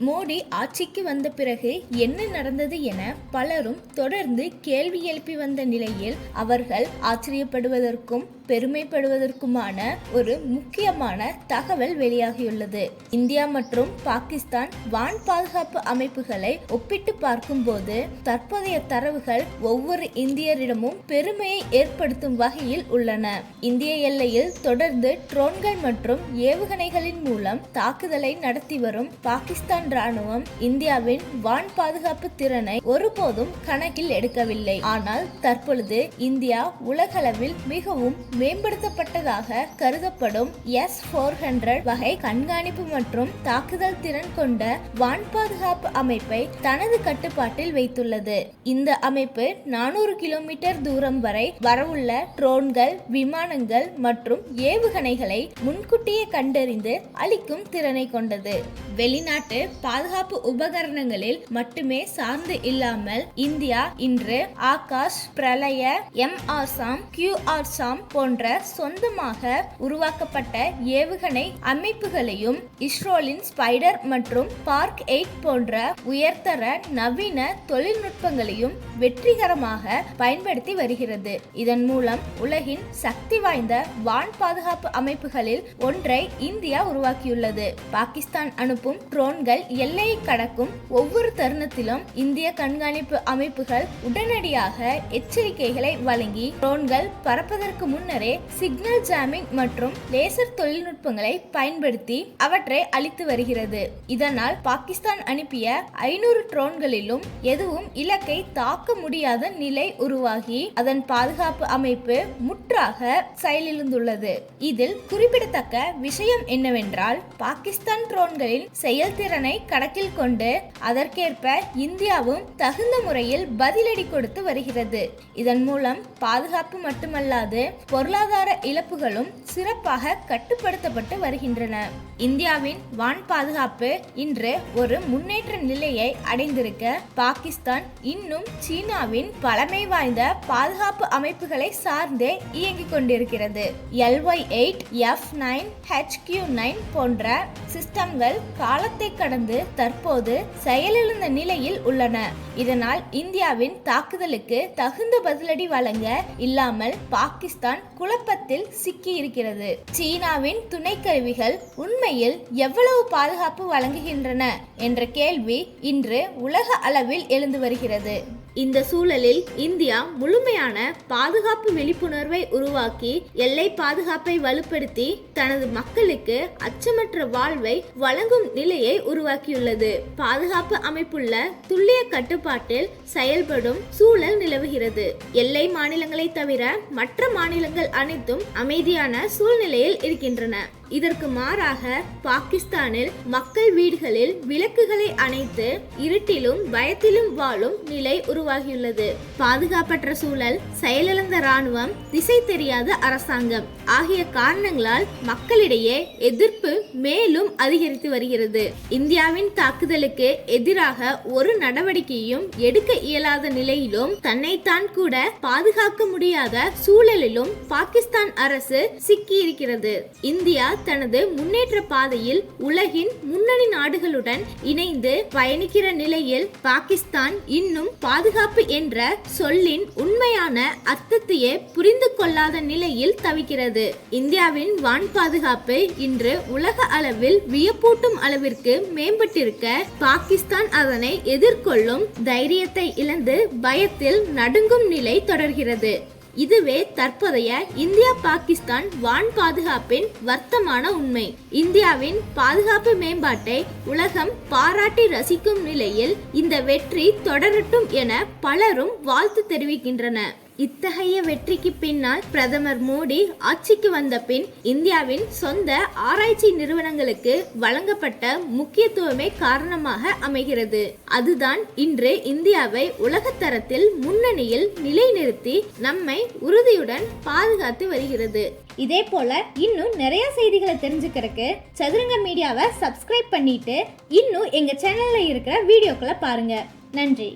மோடி ஆட்சிக்கு வந்த பிறகு என்ன நடந்தது என பலரும் தொடர்ந்து கேள்வி எழுப்பி வந்த நிலையில் அவர்கள் ஆச்சரியப்படுவதற்கும் பெருமைப்படுவதற்குமான ஒரு முக்கியமான தகவல் வெளியாகியுள்ளது. இந்தியா மற்றும் பாகிஸ்தான் வான் பாதுகாப்பு அமைப்புகளை ஒப்பிட்டு பார்க்கும்போது தற்போதைய தரவுகள் ஒவ்வொரு இந்தியரிடமும் பெருமையை ஏற்படுத்தும் வகையில் உள்ளன. இந்திய எல்லையில் தொடர்ந்து ட்ரோன்கள் மற்றும் ஏவுகணைகளின் மூலம் தாக்குதலை நடத்தி வரும் பாகிஸ்தான் ராணுவம் இந்தியாவின் வான் பாதுகாப்பு திறனை ஒருபோதும் கணக்கில் எடுக்கவில்லை. ஆனால் தற்பொழுது இந்தியா உலகளவில் மிகவும் மேம்படுத்தப்பட்டதாக கருதப்படும் எஸ் போர் ஹண்ட்ரட் வகை கண்காணிப்பு மற்றும் தாக்குதல் திறன் கொண்ட வான் பாதுகாப்பு அமைப்பை தனது கட்டுப்பாட்டில் வைத்துள்ளது. இந்த அமைப்பு நானூறு கிலோமீட்டர் தூரம் வரை வரவுள்ள ட்ரோன்கள் விமானங்கள் மற்றும் ஏவுகணைகளை முன்கூட்டியே கண்டறிந்து அளிக்கும் திறனை கொண்டது. வெளிநாட்டு பாதுகாப்பு உபகரணங்களில் மட்டுமே சார்ந்து இல்லாமல் இந்தியா இன்று ஆகாஷ் பிரளய எம் ஆசாம் கியூ ஆர்சாம் போன்ற சொந்தமாக உருவாக்கப்பட்ட ஏவுகணை அமைப்புகளையும் இஸ்ரோலின் ஸ்பைடர் மற்றும் பார்க் எயிட் போன்ற உயர்தர நவீன தொழில்நுட்பங்களையும் வெற்றிகரமாக பயன்படுத்தி வருகிறது. இதன் மூலம் உலகின் சக்தி வாய்ந்த வான் பாதுகாப்பு அமைப்புகளில் ஒன்றை இந்தியா உருவாக்கியுள்ளது. பாகிஸ்தான் அனுப்பும் ட்ரோன்கள் எல்லையை கடக்கும் ஒவ்வொரு தருணத்திலும் இந்திய கண்காணிப்பு அமைப்புகள் உடனடியாக எச்சரிக்கைகளை வழங்கி ட்ரோன்கள் பறப்பதற்கு முன்னரே சிக்னல் ஜாமிங் மற்றும் லேசர் தொழில்நுட்பங்களை பயன்படுத்தி அவற்றை அளித்து வருகிறது. இதனால் பாகிஸ்தான் அனுப்பிய ஐநூறு ட்ரோன்களிலும் எதுவும் இலக்கை தாக்க முடியாத நிலை உருவாகி அதன் பாதுகாப்பு அமைப்பு முற்றாக செயலிழந்துள்ளது. இதில் குறிப்பிடத்தக்க விஷயம் என்னவென்றால் பாகிஸ்தான் ட்ரோன்களின் செயல்திறனை கணக்கில் கொண்டு அதற்கேற்ப இந்தியாவும் தகுந்த முறையில் பதிலடி கொடுத்து வருகிறது. இதன் மூலம் பாதுகாப்பு மட்டுமல்லாது பொருளாதார இழப்புகளும் சிறப்பாக கட்டுப்படுத்தப்பட்டு வருகின்றன. இந்தியாவின் வான் பாதுகாப்பு இன்று ஒரு முன்னேற்ற நிலையை அடைந்திருக்க பாகிஸ்தான் இன்னும் சீனாவின் பழமை வாய்ந்த பாதுகாப்பு அமைப்புகளை சார்ந்தே இயங்கிக் கொண்டிருக்கிறது. LY eight F nine H Q nine போன்ற சிஸ்டம்கள் காலத்தை கடந்து தற்போது செயலிழந்த நிலையில் உள்ளன. இதனால் இந்தியாவின் தாக்குதலுக்கு தகுந்த பதிலடி வழங்க இல்லாமல் பாகிஸ்தான் குழப்பத்தில் சிக்கி இருக்கிறது சீனாவின் துணை கருவிகள் உண்மையில் எவ்வளவு பாதுகாப்பு வழங்குகின்றன என்ற கேள்வி இன்று உலக அளவில் எழுந்து வருகிறது. இந்த சூழலில் இந்தியா முழுமையான பாதுகாப்பு விழிப்புணர்வை உருவாக்கி எல்லை பாதுகாப்பை வலுப்படுத்தி தனது மக்களுக்கு அச்சமற்ற வாழ்வை வழங்கும் நிலையை உருவாக்கியுள்ளது. பாதுகாப்பு அமைப்புள்ள துல்லிய கட்டுப்பாட்டில் செயல்படும் சூழல் நிலவுகிறது. எல்லை மாநிலங்களை தவிர மற்ற மாநிலங்கள் அனைத்தும் அமைதியான சூழ்நிலையில் இருக்கின்றன. இதற்கு மாறாக பாகிஸ்தானில் மக்கள் வீடுகளில் விளக்குகளை அணைத்து இருட்டிலும் பயத்திலும் வாழும் நிலை உருவாகியுள்ளது. பாதுகாப்பற்ற சூழல் செயலிழந்த ராணுவம் திசை தெரியாத அரசாங்கம் ஆகிய காரணங்களால் மக்களிடையே எதிர்ப்பு மேலும் அதிகரித்து வருகிறது. இந்தியாவின் தாக்குதலுக்கு எதிராக ஒரு நடவடிக்கையும் எடுக்க இயலாத நிலையிலும் தன்னைத்தான் கூட பாதுகாக்க முடியாத சூழலிலும் பாகிஸ்தான் அரசு சிக்கியிருக்கிறது. இந்தியா தனது முன்னேற்ற பாதையில் உலகின் முன்னணி நாடுகளுடன் இணைந்து பயணிக்கிற நிலையில் பாகிஸ்தான் இன்னும் பாதுகாப்பு என்ற சொல்லின் உண்மையான அர்த்தத்தையே புரிந்து கொள்ளாத நிலையில் தவிக்கிறது. இந்தியாவின் வான் பாதுகாப்பு இன்று உலக அளவில் வியப்பூட்டும் அளவிற்கு மேம்பட்டிருக்க பாகிஸ்தான் அதனை எதிர்கொள்ளும் தைரியத்தை இழந்து பயத்தில் நடுங்கும் நிலை தொடர்கிறது. இதுவே தற்போதைய இந்தியா பாகிஸ்தான் வான் பாதுகாப்பின் வர்த்தமான உண்மை. இந்தியாவின் பாதுகாப்பு மேம்பாட்டை உலகம் பாராட்டி ரசிக்கும் நிலையில் இந்த வெற்றி தொடரட்டும் என பலரும் வாழ்த்து தெரிவிக்கின்றன இத்தகைய வெற்றிக்கு பின்னால் பிரதமர் மோடி ஆட்சிக்கு வந்த பின் இந்தியாவின் சொந்த ஆராய்ச்சி நிறுவனங்களுக்கு வழங்கப்பட்ட முக்கியத்துவமே காரணமாக அமைகிறது. அதுதான் இன்று இந்தியாவை உலகத்தரத்தில் முன்னணியில் நிலைநிறுத்தி நம்மை உறுதியுடன் பாதுகாத்து வருகிறது. இதே போல இன்னும் நிறைய செய்திகளை தெரிஞ்சுக்கிறதுக்கு சதுரங்க மீடியாவை சப்ஸ்கிரைப் பண்ணிட்டு இன்னும் எங்க சேனல்ல இருக்கிற வீடியோக்களை பாருங்க. நன்றி.